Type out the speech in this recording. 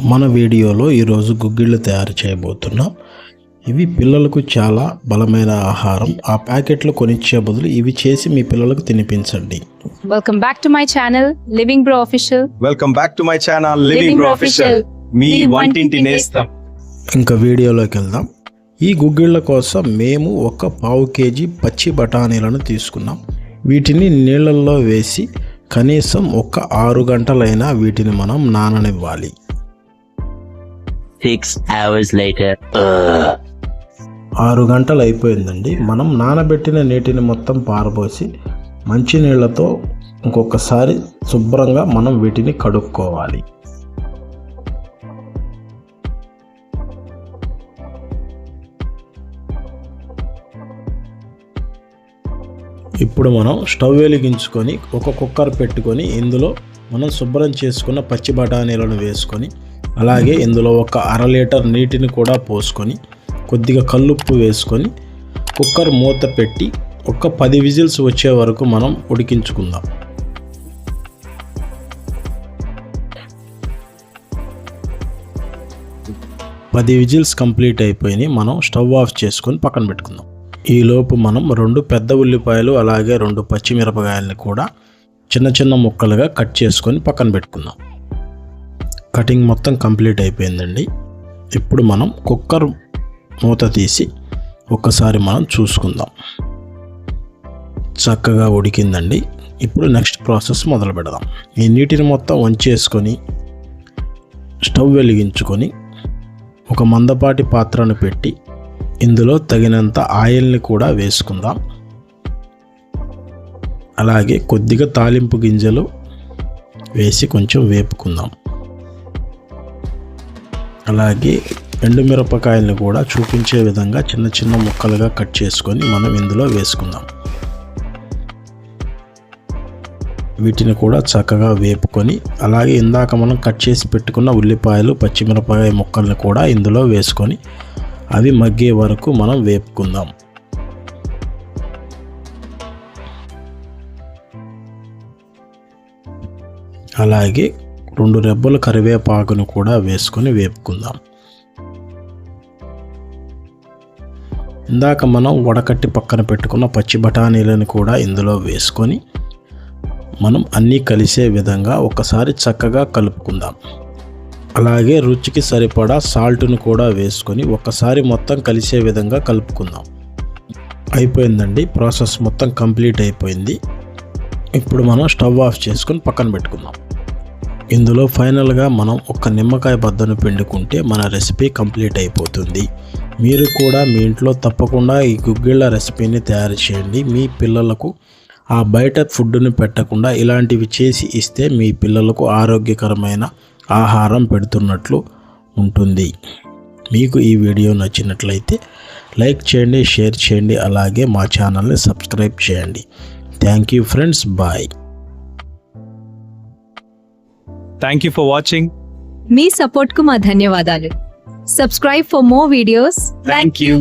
మన వీడియోలో ఈరోజు గుగ్గిళ్ళు తయారు చేయబోతున్నాం. ఇవి పిల్లలకు చాలా బలమైన ఆహారం. ఆ ప్యాకెట్లు కొనిచ్చే బదులు ఇవి చేసి మీ పిల్లలకు తినిపించండి. Welcome back to my channel, Living Bro Official. Welcome back to my channel living bro Bro official మీ మీ వంటింటి నేస్తం. ఇంకా వీడియోలోకి వెళ్దాం. ఈ గుగ్గిళ్ళ కోసం మేము ఒక పావు కేజీ పచ్చి బఠానీలను తీసుకున్నాం. వీటిని నీళ్ళల్లో వేసి కనీసం ఒక ఆరు గంటలైనా వీటిని మనం నాననివ్వాలి. సిక్స్ అవర్స్ లేటర్ ఆరు గంటలు అయిపోయిందండి. మనం నానబెట్టిన నీటిని మొత్తం పారబోసి మంచి నీళ్ళతో ఇంకొకసారి శుభ్రంగా మనం వీటిని కడుక్కోవాలి. ఇప్పుడు మనం స్టవ్ వెలిగించుకొని ఒక కుక్కర్ పెట్టుకొని ఇందులో మనం శుభ్రం చేసుకున్న పచ్చి బఠానీలను వేసుకొని అలాగే ఇందులో ఒక అర లీటర్ నీటిని కూడా పోసుకొని కొద్దిగా కల్లుప్పు వేసుకొని కుక్కర్ మూత పెట్టి ఒక పది విజిల్స్ వచ్చే వరకు మనం ఉడికించుకుందాం. పది విజిల్స్ కంప్లీట్ అయిపోయినాయి మనం స్టవ్ ఆఫ్ చేసుకొని పక్కన పెట్టుకుందాం. ఈలోపు మనం రెండు పెద్ద ఉల్లిపాయలు అలాగే రెండు పచ్చిమిరపకాయలని కూడా చిన్న చిన్న ముక్కలుగా కట్ చేసుకొని పక్కన పెట్టుకుందాం. కటింగ్ మొత్తం కంప్లీట్ అయిపోయిందండి. ఇప్పుడు మనం కుక్కర్ మూత తీసి ఒక్కసారి మనం చూసుకుందాం. చక్కగా ఉడికిందండి. ఇప్పుడు నెక్స్ట్ ప్రాసెస్ మొదలు పెడదాం. ఈ నీటిని మొత్తం వంచేసుకొని స్టవ్ వెలిగించుకొని ఒక మందపాటి పాత్రను పెట్టి ఇందులో తగినంత ఆయిల్ని కూడా వేసుకుందాం. అలాగే కొద్దిగా తాలింపు గింజలు వేసి కొంచెం వేపుకుందాం. అలాగే ఎండుమిరపకాయలను కూడా చూపించే విధంగా చిన్న చిన్న ముక్కలుగా కట్ చేసుకొని మనం ఇందులో వేసుకుందాం. వీటిని కూడా చక్కగా వేపుకొని అలాగే ఇందాక మనం కట్ చేసి పెట్టుకున్న ఉల్లిపాయలు పచ్చిమిరపకాయ ముక్కల్ని కూడా ఇందులో వేసుకొని అవి మగ్గే వరకు మనం వేపుకుందాం. అలాగే రెండు రెబ్బల కరివేపాకును కూడా వేసుకొని వేపుకుందాం. ఇందాక మనం వడకట్టి పక్కన పెట్టుకున్న పచ్చి బఠానీలను కూడా ఇందులో వేసుకొని మనం అన్నీ కలిసే విధంగా ఒకసారి చక్కగా కలుపుకుందాం. అలాగే రుచికి సరిపడా సాల్ట్ను కూడా వేసుకొని ఒకసారి మొత్తం కలిసే విధంగా కలుపుకుందాం. అయిపోయిందండి ప్రాసెస్ మొత్తం కంప్లీట్ అయిపోయింది. ఇప్పుడు మనం స్టవ్ ఆఫ్ చేసుకొని పక్కన పెట్టుకుందాం. ఇందులో ఫైనల్గా మనం ఒక నిమ్మకాయ బద్దను పిండుకుంటే మన రెసిపీ కంప్లీట్ అయిపోతుంది. మీరు కూడా మీ ఇంట్లో తప్పకుండా ఈ గుగ్గిళ్ళ రెసిపీని తయారు చేయండి. మీ పిల్లలకు ఆ బయట ఫుడ్ను పెట్టకుండా ఇలాంటివి చేసి ఇస్తే మీ పిల్లలకు ఆరోగ్యకరమైన ఆహారం పెడుతున్నట్లు ఉంటుంది. మీకు ఈ వీడియో నచ్చినట్లయితే లైక్ చేయండి షేర్ చేయండి అలాగే మా ఛానల్ని సబ్స్క్రైబ్ చేయండి. Thank you friends bye. Thank you for watching మీ సపోర్ట్కు మా ధన్యవాదాలు. Subscribe for more videos thank you